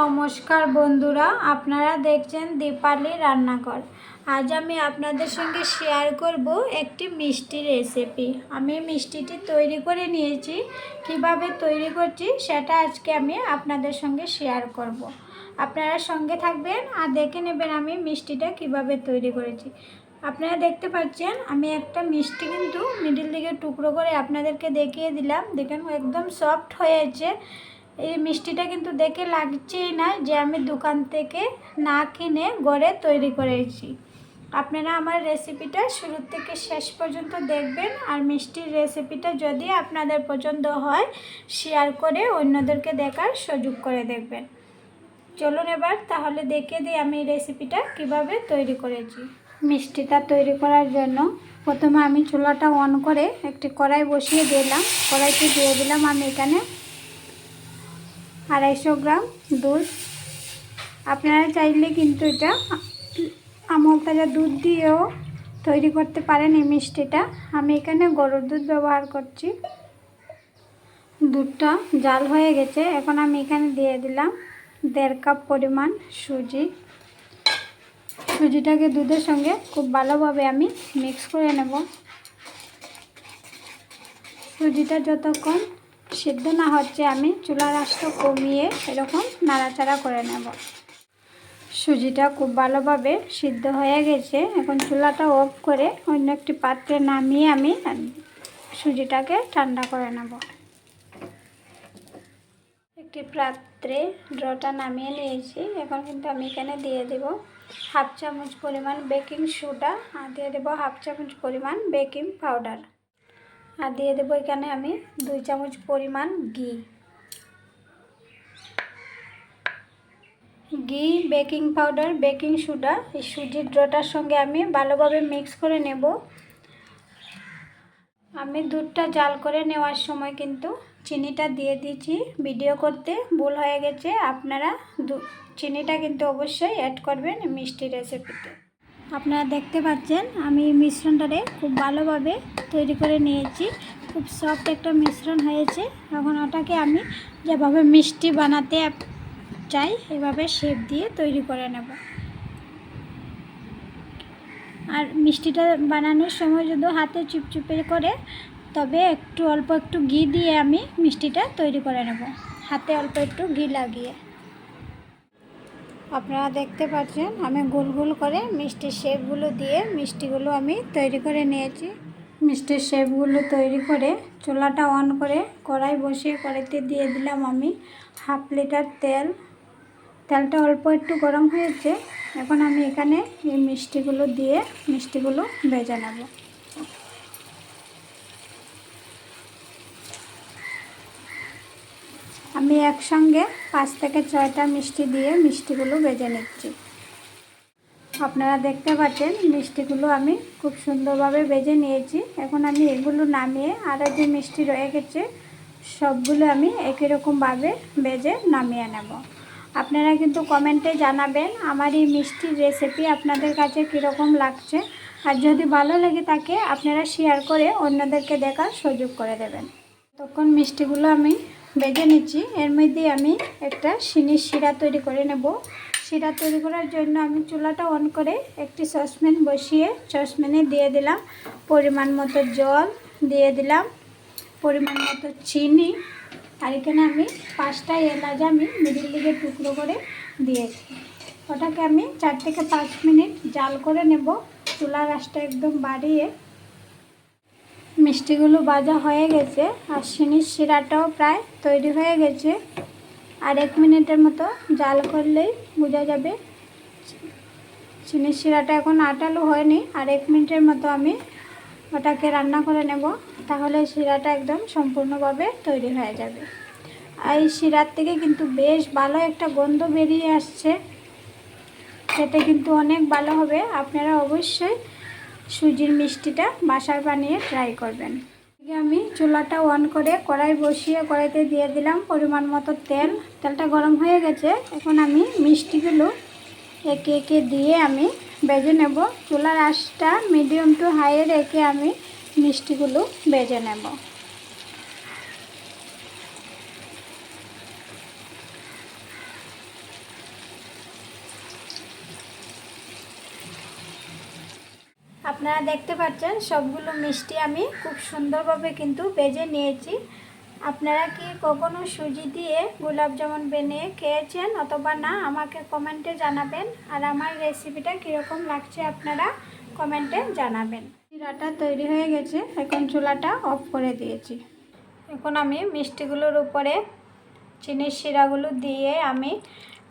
নমস্কার বন্ধুরা, আপনারা দেখছেন দীপালি রান্নাঘর। আজ আমি আপনাদের সঙ্গে শেয়ার করব একটি মিষ্টি রেসিপি আমি মিষ্টিটি তৈরি করে নিয়েছি। কীভাবে তৈরি করছি সেটা আজকে আমি আপনাদের সঙ্গে শেয়ার করব। আপনারা সঙ্গে থাকবেন আর দেখে নেবেন আমি মিষ্টিটা কীভাবে তৈরি করেছি। আপনারা দেখতে পাচ্ছেন, আমি একটা মিষ্টি কিন্তু মিডিল দিকে টুকরো করে আপনাদেরকে দেখিয়ে দিলাম। দেখেন একদম সফট হয়েছে। এই মিষ্টিটা কিন্তু দেখে লাগছেই না যে আমি দোকান থেকে না কিনে ঘরে তৈরি করেছি। আপনারা আমার রেসিপিটা শুরু থেকে শেষ পর্যন্ত দেখবেন আর মিষ্টির রেসিপিটা যদি আপনাদের পছন্দ হয় শেয়ার করে অন্যদেরকে দেখার সুযোগ করে দেখবেন। চলুন এবার তাহলে দেখে দিই আমি রেসিপিটা কীভাবে তৈরি করেছি। মিষ্টিটা তৈরি করার জন্য প্রথমে আমি চুলাটা অন করে একটি কড়াই বসিয়ে দিলাম। কড়াইতে দিয়ে দিলাম আমি এখানে আড়াইশো গ্রাম দুধ। আপনারা চাইলে কিন্তু এটা আমল তাজা দুধ দিয়েও তৈরি করতে পারেন এই মিষ্টিটা। আমি এখানে গরুর দুধ ব্যবহার করছি। দুধটা জাল হয়ে গেছে। এখন আমি এখানে দিয়ে দিলাম দেড় কাপ পরিমাণ সুজি। সুজিটাকে দুধের সঙ্গে খুব ভালোভাবে আমি মিক্স করে নেব। সুজিটা যতক্ষণ সিদ্ধ না হচ্ছে আমি চুলার আঁচটা কমিয়ে এরকম নাড়াচাড়া করে নেব। সুজিটা খুব ভালোভাবে সিদ্ধ হয়ে গেছে। এখন চুলাটা অফ করে অন্য একটি পাত্রে নামিয়ে আমি সুজিটাকে ঠান্ডা করে নেব। একটি পাত্রে ড্রটা নামিয়ে নিয়েছি। এখন কিন্তু আমি এখানে দিয়ে দেব হাফ চামচ পরিমাণ বেকিং সোডা আর দিয়ে দেবো হাফ চামচ পরিমাণ বেকিং পাউডার। আর দিয়ে দেবো এখানে আমি দুই চামচ পরিমাণ ঘি। ঘি, বেকিং পাউডার, বেকিং সোডা, এই সুজির ড্রটার সঙ্গে আমি ভালোভাবে মিক্স করে নেব। আমি দুধটা জাল করে নেওয়ার সময় কিন্তু চিনিটা দিয়ে দিয়েছি। ভিডিও করতে ভুল হয়ে গেছে, আপনারা চিনিটা কিন্তু অবশ্যই অ্যাড করবেন মিষ্টি রেসিপিতে আপনারা দেখতে পাচ্ছেন, আমি মিশ্রণটারে খুব ভালোভাবে তৈরি করে নিয়েছি। খুব সফট একটা মিশ্রণ হয়েছে। এখন ওটাকে আমি যেভাবে মিষ্টি বানাতে চাই, এভাবে শেপ দিয়ে তৈরি করে নেব। আর মিষ্টিটা বানানোর সময় যদি হাতে চুপচুপে করে, তবে একটু অল্প একটু ঘি দিয়ে আমি মিষ্টিটা তৈরি করে নেব। হাতে অল্প একটু ঘি লাগিয়ে। আপনারা দেখতে পাচ্ছেন, আমি গোল গোল করে মিষ্টির শেপগুলো দিয়ে মিষ্টিগুলো আমি তৈরি করে নিয়েছি। মিষ্টির শেপগুলো তৈরি করে চুলাটা অন করে কড়াই বসিয়ে কড়াইতে দিয়ে দিলাম আমি হাফ লিটার তেল। তেলটা অল্প একটু গরম হয়েছে, এখন আমি এখানে এই মিষ্টিগুলো দিয়ে মিষ্টিগুলো ভেজে নেব। আমি একসঙ্গে পাঁচ থেকে ছয়টা মিষ্টি দিয়ে মিষ্টিগুলো ভেজে নিচ্ছি। আপনারা দেখতে পাচ্ছেন, মিষ্টিগুলো আমি খুব সুন্দরভাবে ভেজে নিয়েছি। এখন আমি এগুলো নামিয়ে আরও যে মিষ্টি রয়ে গেছে, সবগুলো আমি একই রকমভাবে ভেজে নামিয়ে নেব। আপনারা কিন্তু কমেন্টে জানাবেন, আমার এই মিষ্টির রেসিপি আপনাদের কাছে কীরকম লাগছে। আর যদি ভালো লাগে তাকে আপনারা শেয়ার করে অন্যদেরকে দেখার সুযোগ করে দেবেন। তখন মিষ্টিগুলো আমি বেজে নিচ্ছি। এর মধ্যে আমি একটা সিনির শিরা তৈরি করে নেব। শিরা তৈরি করার জন্য আমি চুলাটা অন করে একটি সসপ্যান বসিয়ে সসপ্যানে দিয়ে দিলাম পরিমাণ মতো জল, দিয়ে দিলাম পরিমাণ মতো চিনি আর এখানে আমি পাঁচটা এলাচ আমি মিডিল দিকে টুকরো করে দিয়েছি। ওটাকে আমি চার থেকে পাঁচ মিনিট জাল করে নেব। চুলার আঁচটা একদম বাড়িয়ে মিষ্টিগুলো ভাজা হয়ে গেছে আর সিনির শিরাটাও প্রায় তৈরি হয়ে গেছে। আর এক মিনিটের মতো জাল করলেই বোঝা যাবে চিনির শিরাটা এখন আটালো হয়নি। আর এক মিনিটের মতো আমি ওটাকে রান্না করে নেব, তাহলে শিরাটা একদম সম্পূর্ণভাবে তৈরি হয়ে যাবে। এই শিরার থেকে কিন্তু বেশ ভালো একটা গন্ধ বেরিয়ে আসছে। সেটা কিন্তু অনেক ভালো হবে। আপনারা অবশ্যই সুজির মিষ্টিটা বাসার বানিয়ে ট্রাই করবেন। আমি চুলাটা অন করে কড়াই বসিয়ে কড়াইতে দিয়ে দিলাম পরিমাণ মতো তেল। তেলটা গরম হয়ে গেছে, এখন আমি মিষ্টিগুলো একে একে দিয়ে আমি বেজে নেব। চুলার আশটা মিডিয়াম টু হাইয়ে রেখে আমি মিষ্টিগুলো বেজে নেব। আপনারা দেখতে পাচ্ছেন, সবগুলো মিষ্টি আমি খুব সুন্দরভাবে কিন্তু বেজে নিয়েছি। আপনারা কি কখনো সুজি দিয়ে গোলাপ জামুন বানিয়ে খেয়েছেন অথবা না, আমাকে কমেন্টে জানাবেন। আর আমার রেসিপিটা কীরকম লাগছে আপনারা কমেন্টে জানাবেন। শিরাটা তৈরি হয়ে গেছে, এখন চুলাটা অফ করে দিয়েছি। এখন আমি মিষ্টিগুলোর উপরে চিনির শিরাগুলো দিয়ে আমি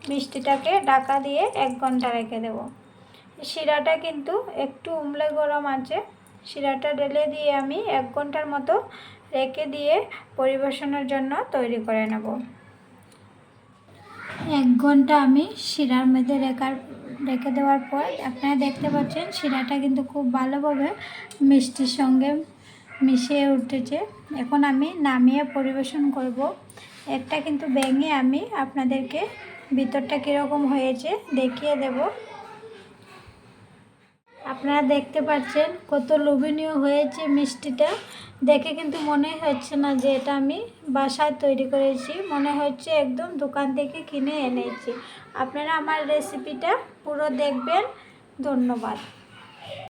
মিষ্টিটাকে ঢাকা দিয়ে এক ঘণ্টা রেখে দেব। শিরাটা কিন্তু একটু উমলে গরম আছে। শিরাটা ঢেলে দিয়ে আমি এক ঘণ্টার মতো রেখে দিয়ে পরিবেশনের জন্য তৈরি করে নেব। এক ঘণ্টা আমি শিরার মধ্যে রেখার, রেখে দেওয়ার পর আপনারা দেখতে পাচ্ছেন শিরাটা কিন্তু খুব ভালোভাবে মিষ্টির সঙ্গে মিশিয়ে উঠেছে। এখন আমি নামিয়ে পরিবেশন করব। একটা কিন্তু ভেঙে আমি আপনাদেরকে ভিতরটা কীরকম হয়েছে দেখিয়ে দেব। আপনারা দেখতে পাচ্ছেন কত লোভনীয় হয়েছে মিষ্টিটা। দেখে কিন্তু মনে হচ্ছে না যে এটা আমি বাসায় তৈরি করেছি। মনে হচ্ছে একদম দোকান থেকে কিনে এনেছি। আপনারা আমার রেসিপিটা পুরো দেখবেন। ধন্যবাদ।